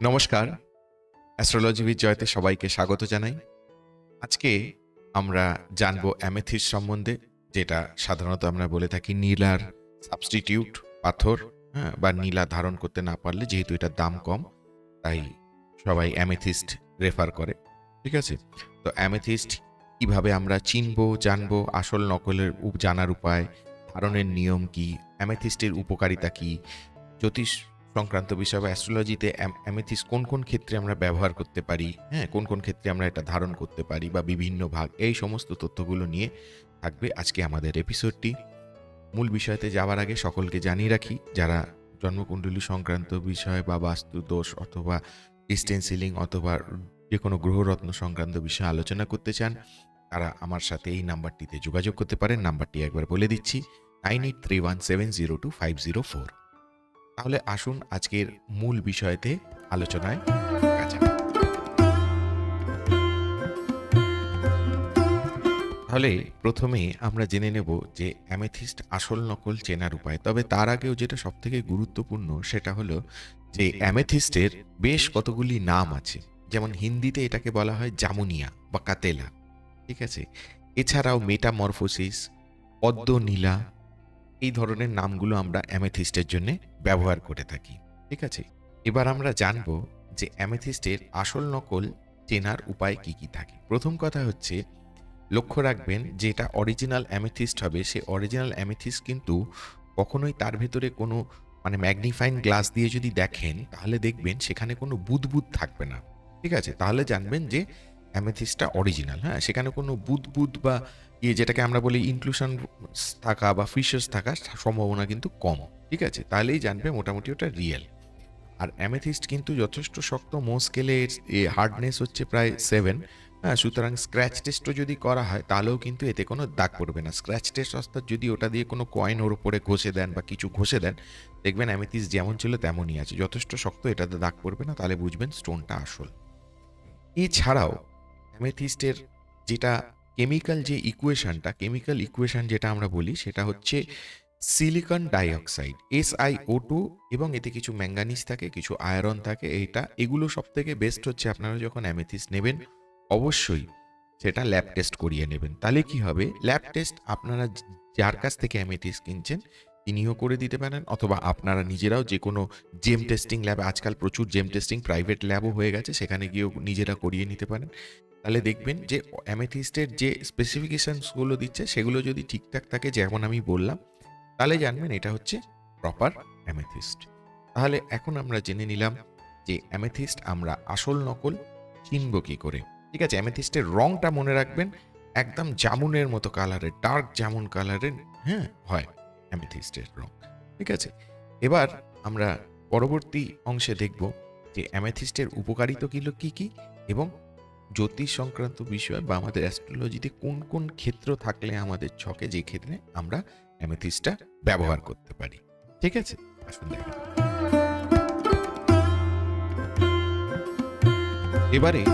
নমস্কার। Astrology with Jayate সবাইকে স্বাগত জানাই। আজকে আমরা জানব অ্যামেথিস সম্বন্ধে, যেটা সাধারণত আমরা বলে থাকি নীলার সাবস্টিটিউট পাথর হ্যাঁ বা নীলা ধারণ করতে না পারলে যেহেতু এটার দাম কম, তাই সবাই অ্যামেথিস্ট রেফার করে, ঠিক আছে? তো অ্যামেথিস্ট কীভাবে আমরা চিনবো, জানব, আসল নকলের জানার উপায়, ধারণের নিয়ম কি অ্যামেথিস্টের উপকারিতা কি, জ্যোতিষ সংক্রান্ত বিষয় বা অ্যাস্ট্রোলজিতে অ্যামেথিস কোন কোন ক্ষেত্রে আমরা ব্যবহার করতে পারি? হ্যাঁ কোন কোন ক্ষেত্রে আমরা এটা ধারণ করতে পারি বা বিভিন্ন ভাগ? এই সমস্ত তথ্যগুলো নিয়ে থাকবে আজকে আমাদের এপিসোডটি মূল বিষয়তে যাওয়ার আগে সকলকে জানিয়ে রাখি, যারা জন্মকুণ্ডলী সংক্রান্ত বিষয় বা বাস্তু দোষ অথবা ডিস্টেন্সিলিং অথবা যে কোনো গ্রহরত্ন সংক্রান্ত বিষয়ে আলোচনা করতে চান, তারা আমার সাথে এই নাম্বারটিতে যোগাযোগ করতে পারেন। নাম্বারটি একবার বলে দিচ্ছি nine eight three one seven zero two five zero four তাহলে আসুন আজকের মূল বিষয়তে আলোচনায় তাহলে প্রথমে আমরা জেনে নেব যে অ্যামেথিস্ট আসল নকল চেনার উপায়। তবে তার আগেও যেটা সব থেকে গুরুত্বপূর্ণ সেটা হলো যে অ্যামেথিস্টের বেশ কতগুলি নাম আছে। যেমন হিন্দিতে এটাকে বলা হয় জামুনিয়া বা কাতেলা। ঠিক আছে? এছাড়াও মেটামরফোসিস পদ্ম নীলা এই ধরনের নামগুলো আমরা অ্যামেথিস্টের জন্য ব্যবহার করে থাকি। ঠিক আছে? এবার আমরা জানব যে অ্যামেথিস্টের আসল নকল চেনার উপায় কি কি থাকে। প্রথম কথা হচ্ছে, লক্ষ্য রাখবেন যে এটা অরিজিনাল অ্যামেথিস্ট হবে। সে অরিজিনাল অ্যামেথিস্ট কিন্তু কখনোই তার ভেতরে কোনো মানে ম্যাগনিফাইং গ্লাস দিয়ে যদি দেখেন, তাহলে দেখবেন সেখানে কোনো বুদবুদ থাকবে না। ঠিক আছে? তাহলে জানবেন যে অ্যামেথিস্টটা অরিজিনাল হ্যাঁ? সেখানে কোনো বুদবুদ বা ইয়ে যেটাকে আমরা বলি ইনক্লুশন থাকা বা ফিশার্স থাকার সম্ভাবনা কিন্তু কম ঠিক আছে? তাহলেই জানবে মোটামুটি ওটা রিয়েল আর অ্যামেথিস্ট কিন্তু যথেষ্ট শক্ত মো স্কেলে হার্ডনেস হচ্ছে প্রায় সেভেন হ্যাঁ? সুতরাং স্ক্র্যাচ টেস্টও যদি করা হয়, তাহলেও কিন্তু এতে কোনো দাগ পড়বে না। স্ক্র্যাচ টেস্ট অর্থাৎ যদি ওটা দিয়ে কোনো কয়েন ওর উপরে ঘষে দেন বা কিছু ঘষে দেন, দেখবেন অ্যামেথিস্ট যেমন ছিল তেমনই আছে। যথেষ্ট শক্ত, এটাতে দাগ পড়বে না, তাহলে বুঝবেন স্টোনটা আসল। এছাড়াও অ্যামেথিস্টের যেটা কেমিক্যাল যে ইকুয়েশনটা কেমিক্যাল ইকুয়েশন যেটা আমরা বলি, সেটা হচ্ছে silicon dioxide S I O two এবং এতে কিছু ম্যাঙ্গানিজ থাকে, কিছু আয়রন থাকে, এইটা, এগুলো সব থেকে বেস্ট হচ্ছে আপনারা যখন অ্যামেথিস নেবেন, অবশ্যই সেটা ল্যাব টেস্ট করিয়ে নেবেন। তাহলে কি হবে? ল্যাব টেস্ট আপনারা যার কাছ থেকে অ্যামেথিস কিনছেন তিনিও করে দিতে পারেন অথবা আপনারা নিজেরাও যে কোনো জেম টেস্টিং ল্যাব আজকাল প্রচুর জেম টেস্টিং প্রাইভেট ল্যাবও হয়ে গেছে সেখানে গিয়েও নিজেরা করিয়ে নিতে পারেন। তাহলে দেখবেন যে অ্যামেথিস্টের যে স্পেসিফিকেশানসগুলো দিচ্ছে সেগুলো যদি ঠিকঠাক থাকে যেমন আমি বললাম তাহলে জানবেন এটা হচ্ছে প্রপার অ্যামেথিস্ট তাহলে এখন আমরা জেনে নিলাম যে অ্যামেথিস্ট আমরা আসল নকল চিনব কী করে। ঠিক আছে অ্যামেথিস্টের রংটা মনে রাখবেন একদম জামুনের মতো কালারের ডার্ক জামুন কালারের হ্যাঁ হয়। অ্যামেথিস্টের রং। ঠিক আছে? এবার আমরা পরবর্তী অংশে দেখব যে অ্যামেথিস্টের উপকারিতা কিলো কি কি এবং জ্যোতিষ সংক্রান্ত বিষয় বা আমাদের অ্যাস্ট্রোলজিতে কোন কোন ক্ষেত্র থাকলে আমাদের ছকে যে ক্ষেত্রে আমরা অ্যামেথিস্টটা ব্যবহার করতে পারি। ঠিক আছে? আসুন এবারে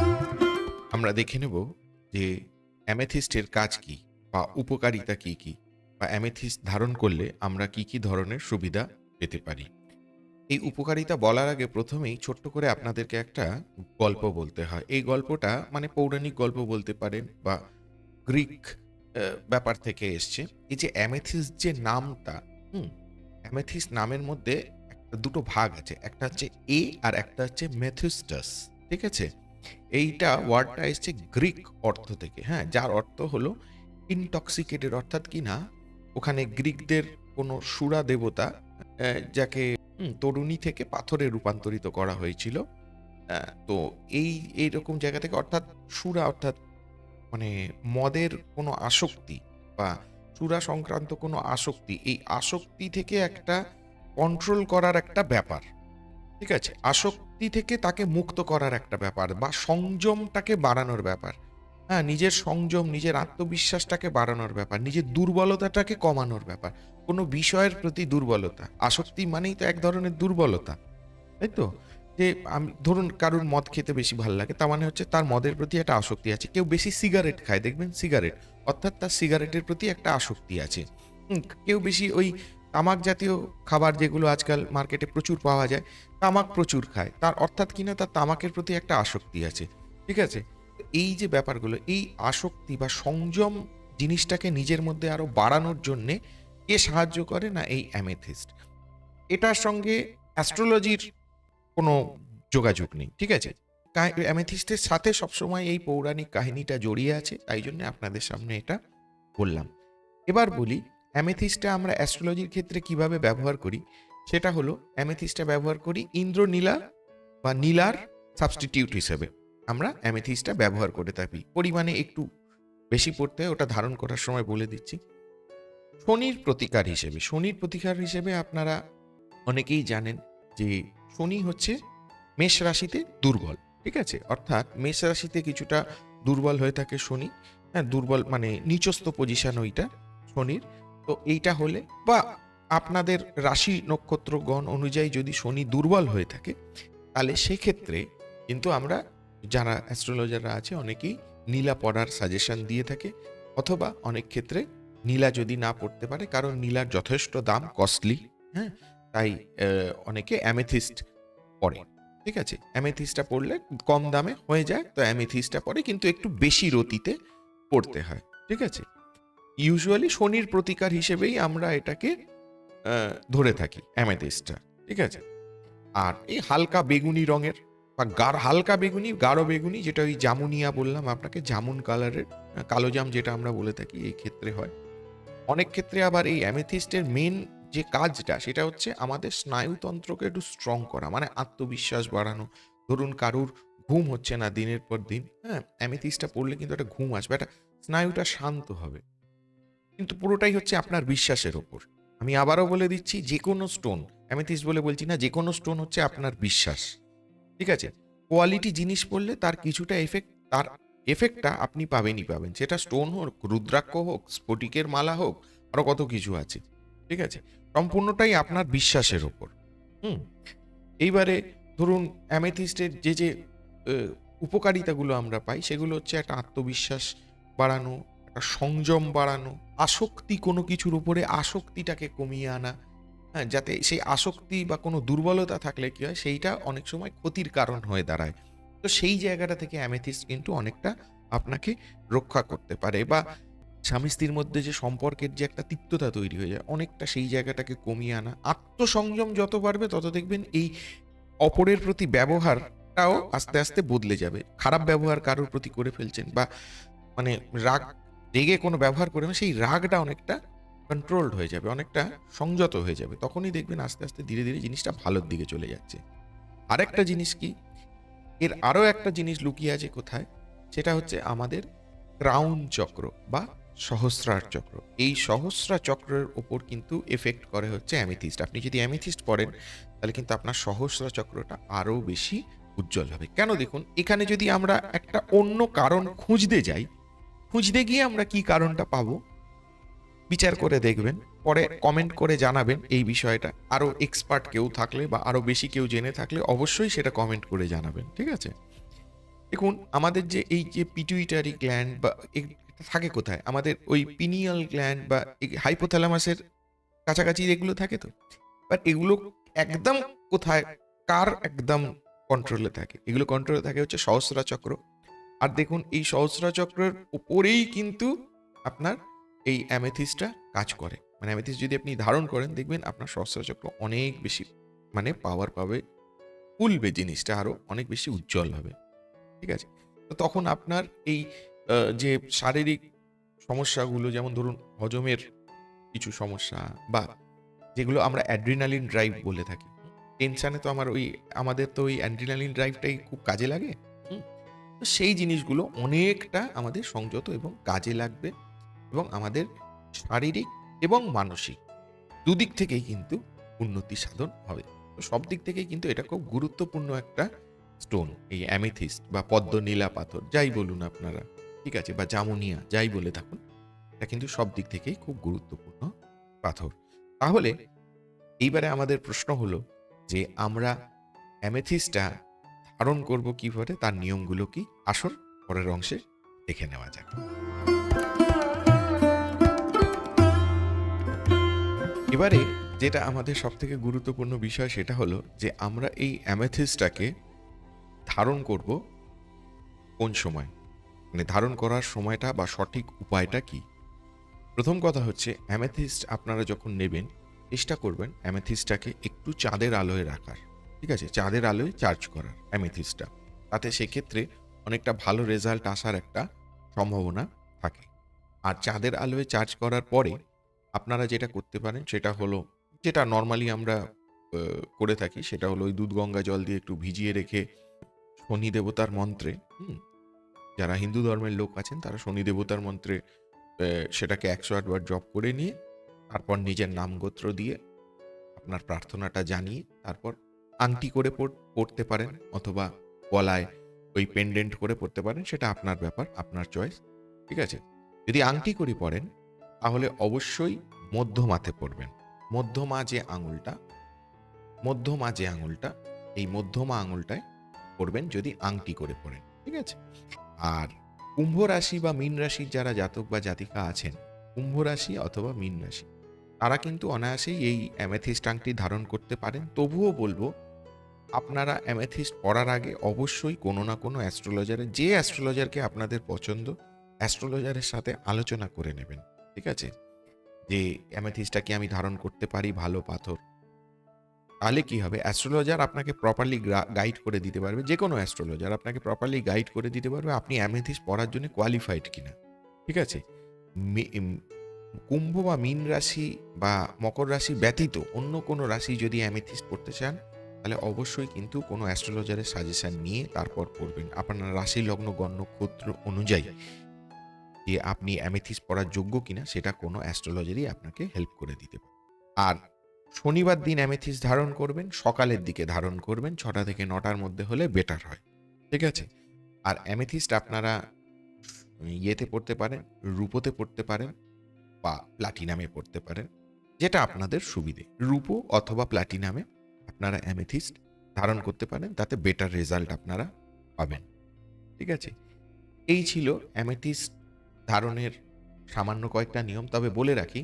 আমরা দেখে নেব যে অ্যামেথিস্টের কাজ কি বা উপকারিতা কি কি। বা অ্যামেথিস ধারণ করলে আমরা কি কি ধরনের সুবিধা পেতে পারি? এই উপকারিতা বলার আগে প্রথমেই ছোট্ট করে আপনাদেরকে একটা গল্প বলতে হয়। এই গল্পটা মানে পৌরাণিক গল্প বলতে পারেন বা গ্রিক ব্যাপার থেকে এসছে। এই যে অ্যামেথিস যে নামটা, হুম, অ্যামেথিস নামের মধ্যে একটা দুটো ভাগ আছে। একটা হচ্ছে এ আর একটা হচ্ছে মেথিস্টাস, ঠিক আছে? এইটা ওয়ার্ডটা এসছে গ্রিক অর্থ থেকে হ্যাঁ? যার অর্থ হলো ইনটক্সিকেটেড অর্থাৎ কি না? ওখানে গ্রিকদের কোনো সুরা দেবতা যাকে তরুণী থেকে পাথরে রূপান্তরিত করা হয়েছিল। তো এই, এইরকম জায়গা থেকে অর্থাৎ সুরা অর্থাৎ মানে মদের কোনো আসক্তি বা সুরা সংক্রান্ত কোনো আসক্তি, এই আসক্তি থেকে একটা কন্ট্রোল করার একটা ব্যাপার। ঠিক আছে? আসক্তি থেকে তাকে মুক্ত করার একটা ব্যাপার বা সংযমটাকে বাড়ানোর ব্যাপার। হ্যাঁ নিজের সংযম, নিজের আত্মবিশ্বাসটাকে বাড়ানোর ব্যাপার, নিজের দুর্বলতাটাকে কমানোর ব্যাপার। কোনো বিষয়ের প্রতি দুর্বলতা, আসক্তি মানেই তো এক ধরনের দুর্বলতা, তাই তো? যে আমি, ধরুন কারুর মদ খেতে বেশি ভালো লাগে, তার মানে হচ্ছে তার মদের প্রতি একটা আসক্তি আছে। কেউ বেশি সিগারেট খায়, দেখবেন সিগারেট, অর্থাৎ তার সিগারেটের প্রতি একটা আসক্তি আছে। কেউ বেশি ওই তামাক জাতীয় খাবার যেগুলো আজকাল মার্কেটে প্রচুর পাওয়া যায়, তামাক প্রচুর খায়, তার অর্থাৎ কিনা তার তামাকের প্রতি একটা আসক্তি আছে, ঠিক আছে? এই যে ব্যাপারগুলো, এই আসক্তি বা সংযম জিনিসটাকে নিজের মধ্যে আরও বাড়ানোর জন্যে কে সাহায্য করে না এই অ্যামেথিস্ট? এটার সঙ্গে অ্যাস্ট্রোলজির কোনো যোগাযোগ নেই, ঠিক আছে? অ্যামেথিস্টের সাথে সবসময় এই পৌরাণিক কাহিনীটা জড়িয়ে আছে, তাই জন্য আপনাদের সামনে এটা বললাম। এবার বলি অ্যামেথিস্টটা আমরা অ্যাস্ট্রোলজির ক্ষেত্রে কীভাবে ব্যবহার করি? সেটা হলো অ্যামেথিস্টটা ব্যবহার করি ইন্দ্রনীলা বা নীলার সাবস্টিটিউট হিসেবে। আমরা অ্যামেথিস্টটা ব্যবহার করে থাকি। পরিমাণে একটু বেশি পড়তে ওটা ধারণ করার সময় বলে দিচ্ছি। শনির প্রতিকার হিসেবে, শনির প্রতিকার হিসেবে আপনারা অনেকেই জানেন যে শনি হচ্ছে মেষ রাশিতে দুর্বল, ঠিক আছে? অর্থাৎ মেষ রাশিতে কিছুটা দুর্বল হয়ে থাকে শনি। হ্যাঁ দুর্বল মানে নিচস্থ পজিশন ওইটা শনির। তো এইটা হলে বা আপনাদের রাশি নক্ষত্রগণ অনুযায়ী যদি শনি দুর্বল হয়ে থাকে, তাহলে সেক্ষেত্রে কিন্তু আমরা যারা অ্যাস্ট্রোলজাররা আছে, অনেকেই নীলা পড়ার সাজেশন দিয়ে থাকে, অথবা অনেক ক্ষেত্রে নীলা যদি না পড়তে পারে, কারণ নীলার যথেষ্ট দাম কস্টলি হ্যাঁ? তাই অনেকে অ্যামেথিস্ট পড়ে, ঠিক আছে? অ্যামেথিস্টটা পড়লে কম দামে হয়ে যায়, তো অ্যামেথিস্টটা পড়ে, কিন্তু একটু বেশি রতিতে পড়তে হয়, ঠিক আছে? ইউজুয়ালি শনির প্রতিকার হিসেবেই আমরা এটাকে ধরে থাকি অ্যামেথিস্টটা ঠিক আছে? আর এই হালকা বেগুনি রঙের বা গাঢ়, হালকা বেগুনি, গাঢ় বেগুনি যেটা ওই জামুনিয়া বললাম আপনাকে, জামুন কালারের কালো জাম যেটা আমরা বলে থাকি এই ক্ষেত্রে হয়। অনেক ক্ষেত্রে আবার এই অ্যামেথিস্টের মেন যে কাজটা সেটা হচ্ছে আমাদের স্নায়ুতন্ত্রকে একটু স্ট্রং করা মানে আত্মবিশ্বাস বাড়ানো। ধরুন কারুর ঘুম হচ্ছে না দিনের পর দিন হ্যাঁ অ্যামেথিস্টটা পড়লে কিন্তু একটা ঘুম আসবে, একটা স্নায়ুটা শান্ত হবে। কিন্তু পুরোটাই হচ্ছে আপনার বিশ্বাসের ওপর। আমি আবারও বলে দিচ্ছি যে কোনো স্টোন অ্যামেথিস্ট বলে বলছি না যে কোনো স্টোন হচ্ছে আপনার বিশ্বাস। ঠিক আছে? কোয়ালিটি জিনিস পড়লে তার কিছুটা এফেক্ট তার এফেক্টটা আপনি পাবেনই পাবেন। সেটা স্টোন হোক, রুদ্রাক্ষ হোক, স্ফটিকের মালা হোক আরও কত কিছু আছে। ঠিক আছে? সম্পূর্ণটাই আপনার বিশ্বাসের ওপর হুম? এইবারে ধরুন অ্যামেথিস্টের যে যে উপকারিতাগুলো আমরা পাই, সেগুলো হচ্ছে একটা আত্মবিশ্বাস বাড়ানো, একটা সংযম বাড়ানো, আসক্তি কোনো কিছুর উপরে আসক্তিটাকে কমিয়ে আনা হ্যাঁ যাতে সেই আসক্তি বা কোনো দুর্বলতা থাকলে কি হয়, সেইটা অনেক সময় ক্ষতির কারণ হয়ে দাঁড়ায়। তো সেই জায়গাটা থেকে অ্যামেথিস্ট কিন্তু অনেকটা আপনাকে রক্ষা করতে পারে বা স্বামী স্ত্রীর মধ্যে যে সম্পর্কের যে একটা তিক্ততা তৈরি হয়ে যায়, অনেকটা সেই জায়গাটাকে কমিয়ে আনা। আত্মসংযম যত বাড়বে, তত দেখবেন এই অপরের প্রতি ব্যবহারটাও আস্তে আস্তে বদলে যাবে। খারাপ ব্যবহার কারোর প্রতি করে ফেলছেন বা মানে রাগ, রেগে কোনো ব্যবহার করে সেই রাগটা অনেকটা কন্ট্রোলড হয়ে যাবে, অনেকটা সংযত হয়ে যাবে, তখনই দেখবেন আস্তে আস্তে ধীরে ধীরে জিনিসটা ভালোর দিকে চলে যাচ্ছে। আরেকটা জিনিস কি? এর আরও একটা জিনিস লুকিয়ে আছে কোথায়? সেটা হচ্ছে আমাদের ক্রাউন চক্র বা সহস্রার চক্র। এই সহস্রা চক্রের ওপর কিন্তু এফেক্ট করে হচ্ছে অ্যামিথিস্ট আপনি যদি অ্যামিথিস্ট পড়েন, তাহলে কিন্তু আপনার সহস্রা চক্রটা আরও বেশি উজ্জ্বল হবে। কেন দেখুন, এখানে যদি আমরা একটা অন্য কারণ খুঁজতে যাই, খুঁজতে গিয়ে আমরা কি কারণটা পাবো? বিচার করে দেখবেন, পরে কমেন্ট করে জানাবেন এই বিষয়টা। আরও এক্সপার্ট কেউ থাকলে বা আরও বেশি কেউ জেনে থাকলে অবশ্যই সেটা কমেন্ট করে জানাবেন, ঠিক আছে? দেখুন, আমাদের যে এই যে পিটুইটারি গ্ল্যান্ড বা থাকে কোথায়? আমাদের ওই পিনিয়াল গ্ল্যান্ড বা হাইপোথ্যালামাসের কাছাকাছি এগুলো থাকে তো? বাট এগুলো একদম কোথায়? কার একদম কন্ট্রোলে থাকে? এগুলো কন্ট্রোলে থাকে হচ্ছে সহস্রা চক্র। আর দেখুন, এই সহস্রা চক্রের উপরেই কিন্তু আপনার এই অ্যামেথিসটা কাজ করে। মানে অ্যামেথিস যদি আপনি ধারণ করেন, দেখবেন আপনার সহস্রা চক্র অনেক বেশি মানে পাওয়ার পাবে, ফুলবে জিনিসটা আরও অনেক বেশি উজ্জ্বল হবে। ঠিক আছে? তো তখন আপনার এই যে শারীরিক সমস্যাগুলো, যেমন ধরুন হজমের কিছু সমস্যা বা যেগুলো আমরা অ্যাড্রিনালিন ড্রাইভ বলে থাকি টেনশানে তো আমার ওই, আমাদের তো ওই অ্যাড্রিনালিন ড্রাইভটাই খুব কাজে লাগে সেই জিনিসগুলো অনেকটা আমাদের সংযত এবং কাজে লাগবে। এবং আমাদের শারীরিক এবং মানসিক দুদিক থেকেই কিন্তু উন্নতি সাধন হবে। তো সব দিক থেকেই কিন্তু এটা খুব গুরুত্বপূর্ণ একটা স্টোন এই অ্যামিথিস্ট বা পদ্ম, নীলা পাথর, যাই বলুন আপনারা, ঠিক আছে? বা জামুনিয়া, যাই বলে থাকুন, এটা কিন্তু সব দিক থেকেই খুব গুরুত্বপূর্ণ পাথর। তাহলে এইবারে আমাদের প্রশ্ন হলো যে আমরা অ্যামেথিসটা ধারণ করব কীভাবে? তার নিয়মগুলো কি? আসুন পরের অংশে দেখে নেওয়া যাক। এবারে যেটা আমাদের সব থেকে গুরুত্বপূর্ণ বিষয় সেটা হলো যে আমরা এই অ্যামেথিসটাকে ধারণ করব কোন সময়? মানে ধারণ করার সময়টা বা সঠিক উপায়টা কি? প্রথম কথা হচ্ছে অ্যামেথিস্ট আপনারা যখন নেবেন, চেষ্টা করবেন অ্যামেথিসটাকে একটু চাঁদের আলোয় রাখার। ঠিক আছে? চাঁদের আলোয় চার্জ করার অ্যামেথিসটা তাতে সেক্ষেত্রে অনেকটা ভালো রেজাল্ট আসার একটা সম্ভাবনা থাকে। আর চাঁদের আলোয় চার্জ করার পরে আপনারা যেটা করতে পারেন সেটা হলো, যেটা নর্মালি আমরা করে থাকি সেটা হলো ওই দুধ গঙ্গা জল দিয়ে একটু ভিজিয়ে রেখে শনি দেবতার মন্ত্রে যারা হিন্দু ধর্মের লোক আছেন তারা শনি দেবতার মন্ত্রে সেটাকে একশো আটবার জপ করে নিয়ে, তারপর নিজের নাম গোত্র দিয়ে আপনার প্রার্থনাটা জানিয়ে, তারপর আংটি করে পড়তে পারেন অথবা গলায় ওই পেন্ডেন্ট করে পড়তে পারেন, সেটা আপনার ব্যাপার, আপনার চয়েস ঠিক আছে? যদি আংটি করে পড়েন তাহলে অবশ্যই মধ্যমাতে পড়বেন। মধ্যমা যে আঙুলটা, মধ্যমা যে আঙুলটা, এই মধ্যমা আঙুলটায় পড়বেন যদি আংটি করে পড়েন, ঠিক আছে? আর কুম্ভ রাশি বা মীন রাশির যারা জাতক বা জাতিকা আছেন, কুম্ভ রাশি অথবা মীন রাশি, তারা কিন্তু অনায়াসেই এই অ্যামেথিস্ট আংটি ধারণ করতে পারেন। তবুও বলব, আপনারা অ্যামেথিস্ট পড়ার আগে অবশ্যই কোনো না কোনো অ্যাস্ট্রোলজারের যে অ্যাস্ট্রোলজারকে আপনাদের পছন্দ, অ্যাস্ট্রোলজারের সাথে আলোচনা করে নেবেন। ঠিক আছে? যে অ্যামেথিস্টটা কি আমি ধারণ করতে পারি ভালো পাথর। তাহলে কি হবে? অ্যাস্ট্রোলজার আপনাকে প্রপারলি গাইড করে দিতে পারবে। যে কোনো অ্যাস্ট্রোলজার আপনাকে প্রপারলি গাইড করে দিতে পারবে। আপনি অ্যামেথিস্ট পড়ার জন্য কোয়ালিফাইড কিনা। ঠিক আছে? কুম্ভ বা মীন রাশি বা মকর রাশি ব্যতীত অন্য কোনো রাশি যদি অ্যামেথিস্ট পড়তে চান, তাহলে অবশ্যই কিন্তু কোনো অ্যাস্ট্রোলজারের সাজেশন নিয়ে তারপর পড়বেন। আপনার রাশি লগ্ন গণ নক্ষত্র অনুযায়ী। যে আপনি অ্যামেথিস্ট পড়ার যোগ্য কিনা, সেটা কোনো অ্যাস্ট্রোলজারই আপনাকে হেল্প করে দিতে পারে। আর শনিবার দিন অ্যামেথিস্ট ধারণ করবেন, সকালের দিকে ধারণ করবেন, ছটা থেকে নটার মধ্যে হলে বেটার হয়। ঠিক আছে? আর অ্যামেথিস্ট আপনারা ইয়েতে পড়তে পারেন, রূপোতে পড়তে পারেন বা প্লাটিনামে পড়তে পারেন, যেটা আপনাদের সুবিধে। রূপো অথবা প্লাটিনামে আপনারা অ্যামেথিস্ট ধারণ করতে পারেন, তাতে বেটার রেজাল্ট আপনারা পাবেন। ঠিক আছে? এই ছিল অ্যামেথিস্ট ধারণের সামান্য কয়েকটা নিয়ম, তবে বলে রাখি,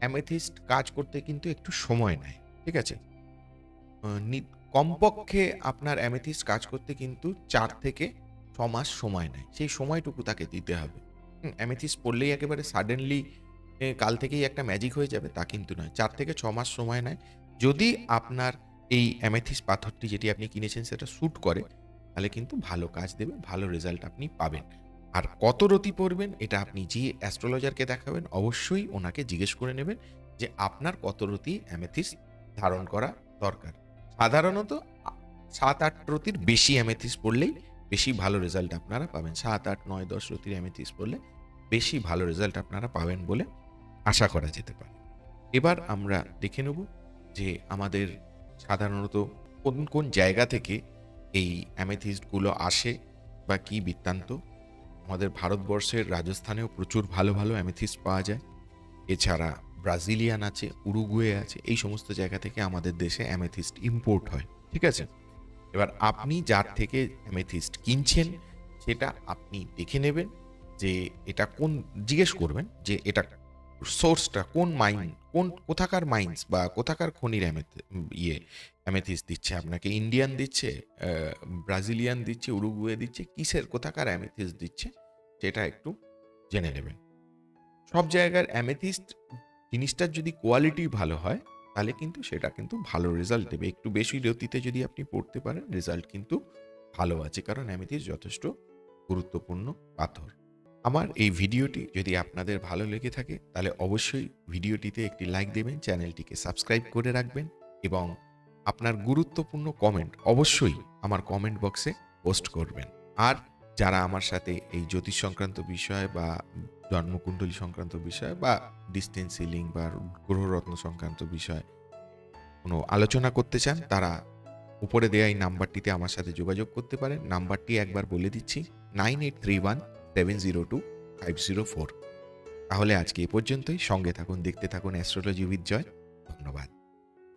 অ্যামেথিস্ট কাজ করতে কিন্তু একটু সময় নেয়, ঠিক আছে? কমপক্ষে আপনার অ্যামেথিস্ট কাজ করতে কিন্তু চার থেকে ছ মাস সময় নেয়, সেই সময়টুকু তাকে দিতে হবে। অ্যামেথিস্ট পড়লেই একেবারে সাডেনলি কাল থেকেই একটা ম্যাজিক হয়ে যাবে, তা কিন্তু নয়, চার থেকে ছ মাস সময় নেয়। যদি আপনার এই অ্যামেথিস পাথরটি যেটি আপনি কিনেছেন সেটা স্যুট করে, তাহলে কিন্তু ভালো কাজ দেবে, ভালো রেজাল্ট আপনি পাবেন। আর কত রতি পড়বেন, এটা আপনি যে অ্যাস্ট্রোলজারকে দেখাবেন, অবশ্যই ওনাকে জিজ্ঞেস করে নেবেন যে আপনার কত রতি অ্যামেথিস ধারণ করা দরকার। সাধারণত সাত আট রতির বেশি অ্যামেথিস পড়লেই বেশি ভালো রেজাল্ট আপনারা পাবেন। সাত আট নয় দশ রতির অ্যামেথিস পড়লে বেশি ভালো রেজাল্ট আপনারা পাবেন বলে আশা করা যেতে পারে। এবার আমরা দেখে নেব যে আমাদের সাধারণত কোন কোন জায়গা থেকে এই অ্যামেথিস্টগুলো আসে বা কি বৃত্তান্ত আমাদের ভারতবর্ষের রাজস্থানেও প্রচুর ভালো ভালো অ্যামেথিস্ট পাওয়া যায়। এছাড়া ব্রাজিলিয়ান আছে, উরুগুয়ে আছে, এই সমস্ত জায়গা থেকে আমাদের দেশে অ্যামেথিস্ট ইম্পোর্ট হয়, ঠিক আছে? এবার আপনি যার থেকে অ্যামেথিস্ট কিনছেন, সেটা আপনি দেখে নেবেন যে এটা কোন, জিজ্ঞেস করবেন যে এটা সোর্সটা কোন মাইন কোন কোথাকার মাইন্স বা কোথাকার খনির ইয়ে অ্যামেথিস দিচ্ছে? আপনাকে ইন্ডিয়ান দিচ্ছে ব্রাজিলিয়ান দিচ্ছে উরুগুয়ে দিচ্ছে, কিসের কোথাকার অ্যামেথিস দিচ্ছে? সেটা একটু জেনে নেবেন। সব জায়গার অ্যামেথিস্ট জিনিসটার যদি কোয়ালিটি ভালো হয়, তাহলে কিন্তু সেটা কিন্তু ভালো রেজাল্ট দেবে। একটু বেশি রতিতে যদি আপনি পড়তে পারেন রেজাল্ট কিন্তু ভালো আছে। কারণ অ্যামেথিস যথেষ্ট গুরুত্বপূর্ণ পাথর। আমার এই ভিডিওটি যদি আপনাদের ভালো লেগে থাকে, তাহলে অবশ্যই ভিডিওটিতে একটি লাইক দেবেন, চ্যানেলটিকে সাবস্ক্রাইব করে রাখবেন এবং আপনার গুরুত্বপূর্ণ কমেন্ট অবশ্যই আমার কমেন্ট বক্সে পোস্ট করবেন। আর যারা আমার সাথে এই জ্যোতিষ সংক্রান্ত বিষয় বা জন্মকুণ্ডলী সংক্রান্ত বিষয় বা ডিস্টেন্স সিলিং বা গ্রহরত্ন সংক্রান্ত বিষয় কোনো আলোচনা করতে চান, তারা উপরে দেওয়া এই নাম্বারটিতে আমার সাথে যোগাযোগ করতে পারেন। নাম্বারটি একবার বলে দিচ্ছি nine eight three one seven zero two five zero four তাহলে আজকে এ পর্যন্তই। সঙ্গে থাকুন, দেখতে থাকুন অ্যাস্ট্রোলজি উইথ জয় ধন্যবাদ।